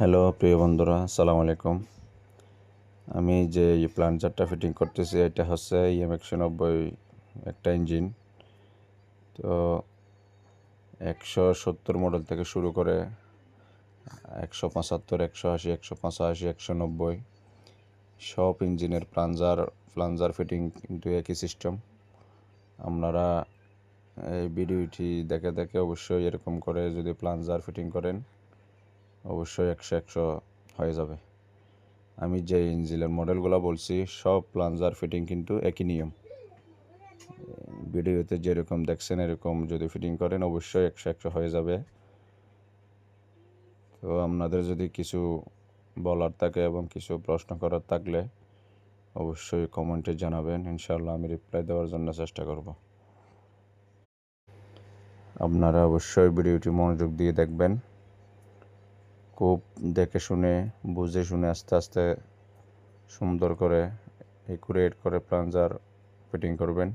Hello, প্রিয় বন্ধুরা, আসসালামু আলাইকুম। আমি যে এই প্লান্টারটা ফিটিং করতেছি, এটা হচ্ছে ইএম একশো নব্বই একটা ইঞ্জিন তো একশো সত্তর মডেল থেকে শুরু করে একশো পঁচাত্তর, একশো আশি, একশো পঁচাশি, একশো নব্বই সব ইঞ্জিনের প্লানজার প্লানজার ফিটিং কিন্তু একই সিস্টেম আপনারা এই ভিডিওটি দেখে দেখে অবশ্যই এরকম করে যদি প্লানজার ফিটিং করেন অবশ্যই একশো একশো হয়ে যাবে। আমি যে ইঞ্জিলের মডেলগুলো বলছি, সব প্লাঞ্জার ফিটিং কিন্তু একই নিয়ম। ভিডিওতে যেরকম দেখছেন, এরকম যদি ফিটিং করেন, অবশ্যই একশো একশো হয়ে যাবে। তো আপনাদের যদি কিছু বলার থাকে এবং কিছু প্রশ্ন করার থাকলে অবশ্যই কমেন্টে জানাবেন। ইনশাল্লাহ আমি রিপ্লাই দেওয়ার জন্য চেষ্টা করব। আপনারা অবশ্যই ভিডিওটি মনোযোগ দিয়ে দেখবেন। খুব দেখে শুনে বুঝে শুনে আস্তে আস্তে সুন্দর করে একুরেট করে প্লাঞ্জার ফিটিং করবেন।